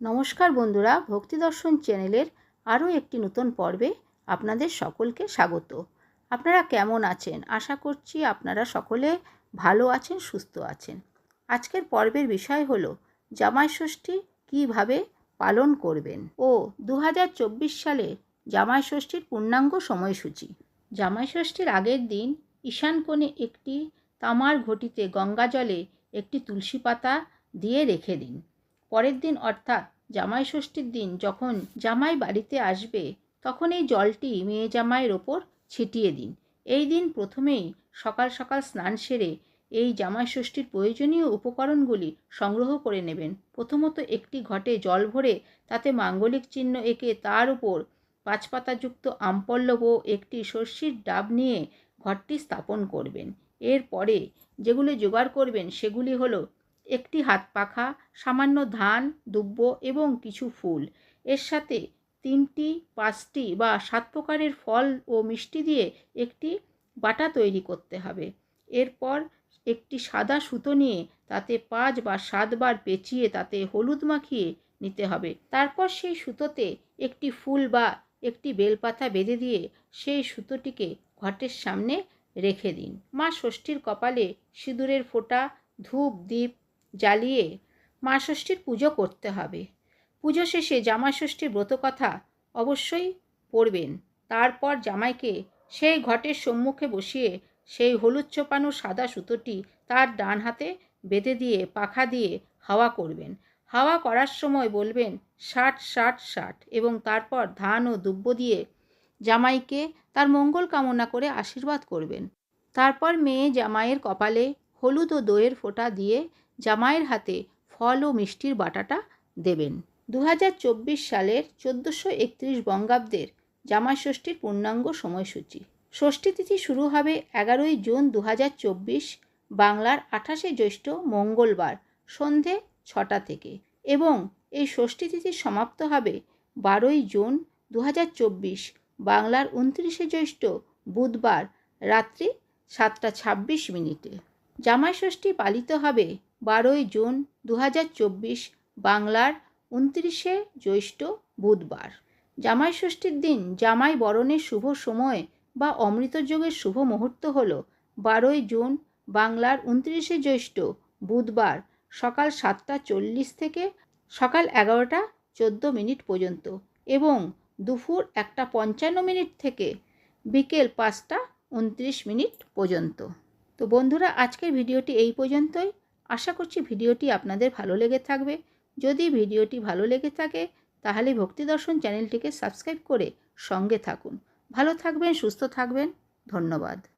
নমস্কার বন্ধুরা, ভক্তি দর্শন চ্যানেলের আরও একটি নতুন পর্বে আপনাদের সকলকে স্বাগত। আপনারা কেমন আছেন? আশা করছি আপনারা সকলে ভালো আছেন, সুস্থ আছেন। আজকের পর্বের বিষয় হলো জামাই ষষ্ঠী কীভাবে পালন করবেন ও দু হাজার চব্বিশ সালে জামাই ষষ্ঠীর পূর্ণাঙ্গ সময়সূচি। জামাই ষষ্ঠীর আগের দিন ঈশান কোণে একটি তামার ঘটিতে গঙ্গা জলে একটি তুলসী পাতা দিয়ে রেখে দিন। পরের দিন অর্থাৎ জামাই ষষ্ঠীর দিন যখন জামাই বাড়িতে আসবে, তখন এই জলটি মেয়ে জামাইয়ের ওপর ছিটিয়ে দিন। এই দিন প্রথমেই সকাল সকাল স্নান সেরে এই জামাই ষষ্ঠীর প্রয়োজনীয় উপকরণগুলি সংগ্রহ করে নেবেন। প্রথমত একটি ঘটে জল ভরে তাতে মাঙ্গলিক চিহ্ন এঁকে তার উপর পাঁচ পাতাযুক্ত আমপল্লব ও একটি সর্ষির ডাব নিয়ে ঘরটি স্থাপন করবেন। এরপরে যেগুলি জোগাড় করবেন সেগুলি হলো একটি হাত পাখা সামান্য ধান, দুব্ব এবং কিছু ফুল। এর সাথে তিনটি, পাঁচটি বা সাত প্রকারের ফল ও মিষ্টি দিয়ে একটি বাটা তৈরি করতে হবে। এরপর একটি সাদা সুতো নিয়ে তাতে পাঁচ বা সাতবার পেঁচিয়ে তাতে হলুদ মাখিয়ে নিতে হবে। তারপর সেই সুতোতে একটি ফুল বা একটি বেলপাতা বেঁধে দিয়ে সেই সুতোটিকে ঘটের সামনে রেখে দিন। মা ষষ্ঠীর কপালে সিঁদুরের ফোঁটা, ধূপ দ্বীপ জ্বালিয়ে মা ষষ্ঠীর পুজো করতে হবে। পুজো শেষে জামাই ষষ্ঠীর ব্রতকথা অবশ্যই পড়বেন। তারপর জামাইকে সেই ঘটের সম্মুখে বসিয়ে সেই হলুদ চোপানো সাদা সুতোটি তার ডান হাতে বেঁধে দিয়ে, পাখা দিয়ে হাওয়া করবেন। হাওয়া করার সময় বলবেন, ষাট ষাট ষাট। এবং তারপর ধান ও দুব্য দিয়ে জামাইকে তার মঙ্গল কামনা করে আশীর্বাদ করবেন। তারপর মেয়ে জামাইয়ের কপালে হলুদ ও দইয়ের ফোঁটা দিয়ে জামাইয়ের হাতে ফল ও মিষ্টির বাটাটা দেবেন। দু হাজার চব্বিশ সালের চোদ্দোশো একত্রিশ বঙ্গাব্দের জামাই ষষ্ঠীর পূর্ণাঙ্গ সময়সূচি। ষষ্ঠী তিথি শুরু হবে এগারোই জুন দু হাজার চব্বিশ, বাংলার আঠাশে জ্যৈষ্ঠ মঙ্গলবার সন্ধে ছটা থেকে এবং এই ষষ্ঠী তিথি সমাপ্ত হবে বারোই জুন দু হাজার চব্বিশ, বাংলার উনত্রিশে জ্যৈষ্ঠ বুধবার রাত্রি সাতটা ছাব্বিশ মিনিটে। জামাই ষষ্ঠী পালিত হবে বারোই জুন দু হাজার চব্বিশ বাংলার উনত্রিশে জ্যৈষ্ঠ বুধবার। জামাই ষষ্ঠীর দিন জামাই বরণের শুভ সময় বা অমৃতযোগের শুভ মুহূর্ত হল বারোই জুন বাংলার উনত্রিশে জ্যৈষ্ঠ বুধবার সকাল সাতটা চল্লিশ থেকে সকাল এগারোটা চোদ্দ মিনিট পর্যন্ত এবং দুপুর একটা পঞ্চান্ন মিনিট থেকে বিকেল পাঁচটা উনত্রিশ মিনিট পর্যন্ত। তো বন্ধুরা, আজকের ভিডিওটি এই পর্যন্তই। আশা করছি ভিডিওটি আপনাদের ভালো লেগে থাকবে। যদি ভিডিওটি ভালো লেগে থাকে, তাহলে ভক্তি দর্শন চ্যানেলটিকে সাবস্ক্রাইব করে সঙ্গে থাকুন। ভালো থাকবেন, সুস্থ থাকবেন। ধন্যবাদ।